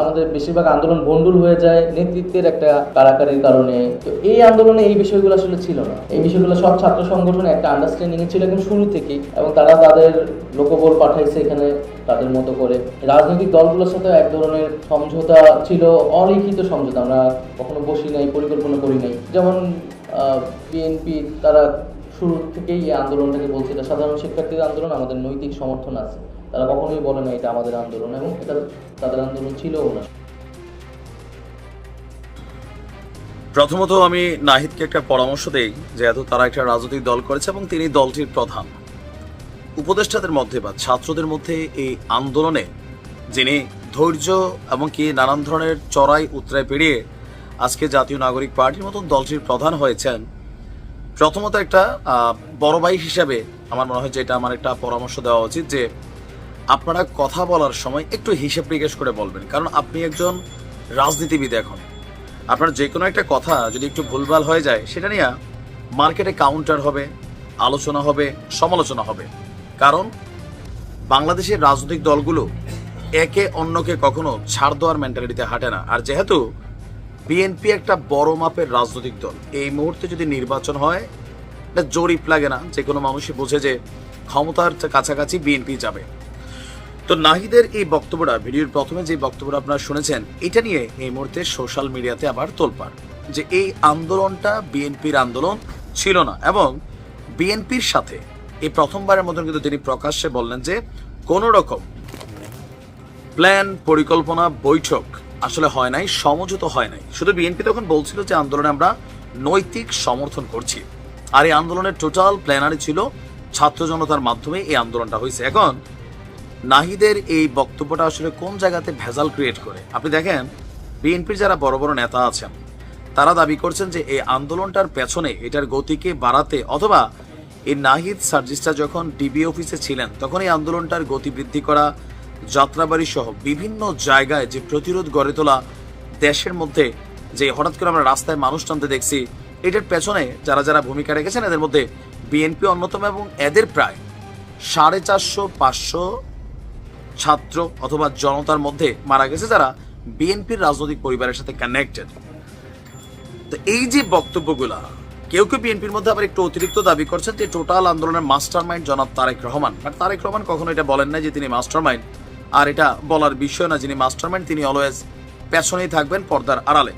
আমাদের বেশিরভাগ আন্দোলন ভণ্ডুল হয়ে যায় নেতৃত্বের একটা কারাকারির কারণে। তো এই আন্দোলনে এই বিষয়গুলো আসলে ছিল না। এই বিষয়গুলো সব ছাত্র সংগঠনে একটা আন্ডারস্ট্যান্ডিং ছিল একদম শুরু থেকেই এবং তারা তাদের লোকবল পাঠাইছে এখানে তাদের মতো করে। রাজনৈতিক দলগুলোর সাথে এক ধরনের সমঝোতা ছিল, অলিখিত সমঝোতা। আমরা কখনো বসি নাই, পরিকল্পনা করি নাই। যেমন বিএনপি তারা শুরু থেকেই এই আন্দোলনটাকে বলছে। এটা সাধারণ শিক্ষার্থীদের আন্দোলন, আমাদের নৈতিক সমর্থন আছে। তারা কখনোই বলে না এটা আমাদের আন্দোলন এবং এটা তাদের আন্দোলন ছিলও না। প্রথমত আমি নাহিদকে একটা পরামর্শ দেই যেহেতু তারা একটা রাজনৈতিক দল করেছে এবং তিনি দলটির প্রধান। উপদেষ্টাদের মধ্যে বা ছাত্রদের মধ্যে এই আন্দোলনে যিনি ধৈর্য এবং কি নানান ধরনের চড়াই উতরায় পেরিয়ে আজকে জাতীয় নাগরিক পার্টির মতন দলটির প্রধান হয়েছেন, প্রথমত একটা বড় ভাই হিসাবে আমার মনে হয় যে এটা আমার একটা পরামর্শ দেওয়া উচিত যে আপনারা কথা বলার সময় একটু হিসেব নিকেশ করে বলবেন। কারণ আপনি একজন রাজনীতিবিদ এখন। আপনার যে কোনো একটা কথা যদি একটু ভুলভাল হয়ে যায়, সেটা নিয়ে মার্কেটে কাউন্টার হবে, আলোচনা হবে, সমালোচনা হবে। কারণ বাংলাদেশের রাজনৈতিক দলগুলো একে অন্যকে কখনো ছাড় দেওয়ার মেন্টালিটিতে হাঁটে না। আর যেহেতু বিএনপি একটা বড় মাপের রাজনৈতিক দল, এই মুহূর্তে যদি নির্বাচন হয় জরিপ লাগে না। যে কোনো মানুষই বোঝে যে ক্ষমতার কাছাকাছি বিএনপি যাবে। তো নাহিদের এই বক্তব্যটা, ভিডিওর প্রথমে যে বক্তব্যটা আপনারা শুনেছেন, এটা নিয়ে এই মুহূর্তে সোশ্যাল মিডিয়াতে আবার তোলপাড়। যে এই আন্দোলনটা বিএনপির আন্দোলন ছিল না এবং বিএনপির সাথে, এই প্রথমবারের মতন কিন্তু তিনি প্রকাশ্যে বললেন যে কোনো রকম প্ল্যান পরিকল্পনা, বৈঠক আসলে হয় নাই, সমঝোতা হয় নাই। শুধু বিএনপি তখন বলছিল যে আন্দোলনে আমরা নৈতিক সমর্থন করছি। আর এই আন্দোলনের টোটাল প্ল্যানারি ছিল ছাত্র জনতার মাধ্যমে এই আন্দোলনটা হয়েছে। এখন নাহিদের এই বক্তব্যটা আসলে কোন জায়গাতে ভেজাল ক্রিয়েট করে? আপনি দেখেন, বিএনপির যারা বড় বড় নেতা আছেন, তারা দাবি করছেন যে এই আন্দোলনটার পেছনে এটার গতিকে বাড়াতে অথবা এই নাহিদ সার্জিসটা যখন ডিবি অফিসে ছিলেন, তখন এই আন্দোলনটার গতি বৃদ্ধি করা, যাত্রাবাড়ি সহ বিভিন্ন জায়গায় যে প্রতিরোধ গড়ে তোলা দেশের মধ্যে যে হঠাৎ করে আমরা রাস্তায় মানুষ টানতে দেখছি, এটার পেছনে যারা যারা ভূমিকা রেখেছেন, এদের মধ্যে বিএনপি অন্যতম এবং এদের প্রায় সাড়ে চারশো, পাঁচশো ছাত্র অথবা জনতার মধ্যে মারা গেছে যারা বিএনপির রাজনৈতিক পরিবারের সাথে কানেক্টেড তো এই যে বক্তব্যগুলা, কেউ কেউ বিএনপির মধ্যে আবার একটু অতিরিক্ত দাবি করছেন যে টোটাল আন্দোলনের মাস্টার মাইন্ড জনাব তারেক রহমান। বাট তারেক রহমান কখনো এটা বলেন না যে তিনি মাস্টার মাইন্ড আর এটা বলার বিষয় না যিনি মাস্টার মাইন্ড তিনি অলওয়েজ পেছনেই থাকবেন পর্দার আড়ালে।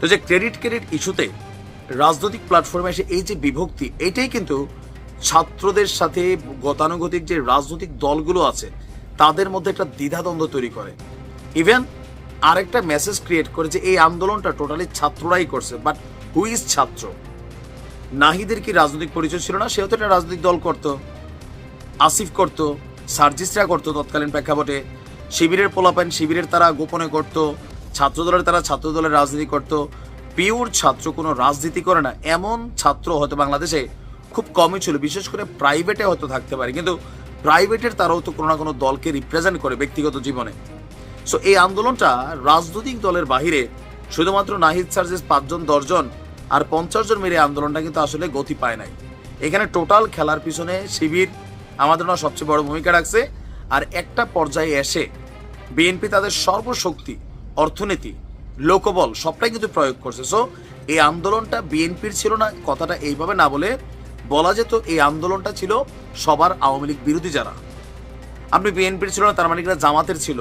তো যে ক্রেডিট ক্রেডিট ইস্যুতে রাজনৈতিক প্ল্যাটফর্মে এসে এই যে বিভক্তি, এটাই কিন্তু ছাত্রদের সাথে গতানুগতিক যে রাজনৈতিক দলগুলো আছে তাদের মধ্যে একটা দ্বিধাদ্বন্দ্ব তৈরি করে। ইভেন আরেকটা মেসেজ ক্রিয়েট করে যে এই আন্দোলনটা টোটালি ছাত্ররাই করছে বাট হু ইজ ছাত্র? নাহিদের কি রাজনৈতিক পরিচয় ছিল না? সেও তো একটা রাজনৈতিক দল করতো। আসিফ করত, সার্জিসরা করতো তৎকালীন প্রেক্ষাপটে। শিবিরের পোলাপান শিবিরের তারা গোপনে করত ছাত্র দলের তারা ছাত্র দলের রাজনীতি করত। পিওর ছাত্র কোনো রাজনীতি করে না, এমন ছাত্র হয়তো বাংলাদেশে খুব কমই ছিল, বিশেষ করে প্রাইভেটে হয়তো থাকতে পারে। কিন্তু প্রাইভেটের তারাও তো কোনো না কোনো দলকে রিপ্রেজেন্ট করে ব্যক্তিগত জীবনে। সো এই আন্দোলনটা রাজনৈতিক দলের বাহিরে শুধুমাত্র নাহিদ সার্জেস পাঁচজন, দশজন আর পঞ্চাশ জন এই আন্দোলনটা কিন্তু আসলে গতি পায় নাই। এখানে টোটাল খেলার পিছনে শিবির আমাদের জন্য সবচেয়ে বড় ভূমিকা রাখছে। আর একটা পর্যায়ে এসে বিএনপি তাদের সর্বশক্তি, অর্থনীতি, লোকবল সবটাই কিন্তু প্রয়োগ করছে। সো এই আন্দোলনটা বিএনপির ছিল না, কথাটা এইভাবে না বলে বলা যেত এই আন্দোলনটা ছিল সবার আওয়ামী লীগ বিরোধী যারা। আপনি বিএনপির ছিল না, তার মানে কিনা জামাতের ছিল।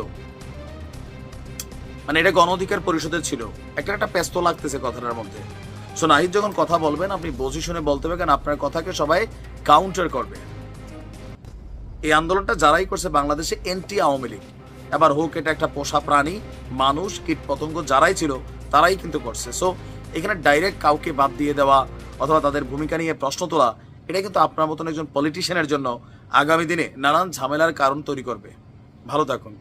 মানে এটা গণ অধিকার পরিষদের ছিল। একটা একটা ব্যস্ত লাগতেছে কথাটার মধ্যে। সো নাহিদ যখন কথা বলবেন, আপনি বুঝে শুনে বলতে হবে, কারণ আপনার কথাকে সবাই কাউন্টার করবে। এই আন্দোলনটা যারাই করছে বাংলাদেশে এন্টি আওয়ামী লীগ। এবার হোক, এটা একটা পোষা প্রাণী, মানুষ কীট পতঙ্গ যারাই ছিল, তারাই কিন্তু করছে। সো এখানে ডাইরেক্ট কাউকে বাদ দিয়ে দেওয়া অথবা তাদের ভূমিকা নিয়ে প্রশ্ন তোলা এটা কিন্তু আপনার মতন একজন পলিটিশিয়ানের জন্য আগামী দিনে নানান ঝামেলার কারণ তৈরি করবে। ভালো থাকুন।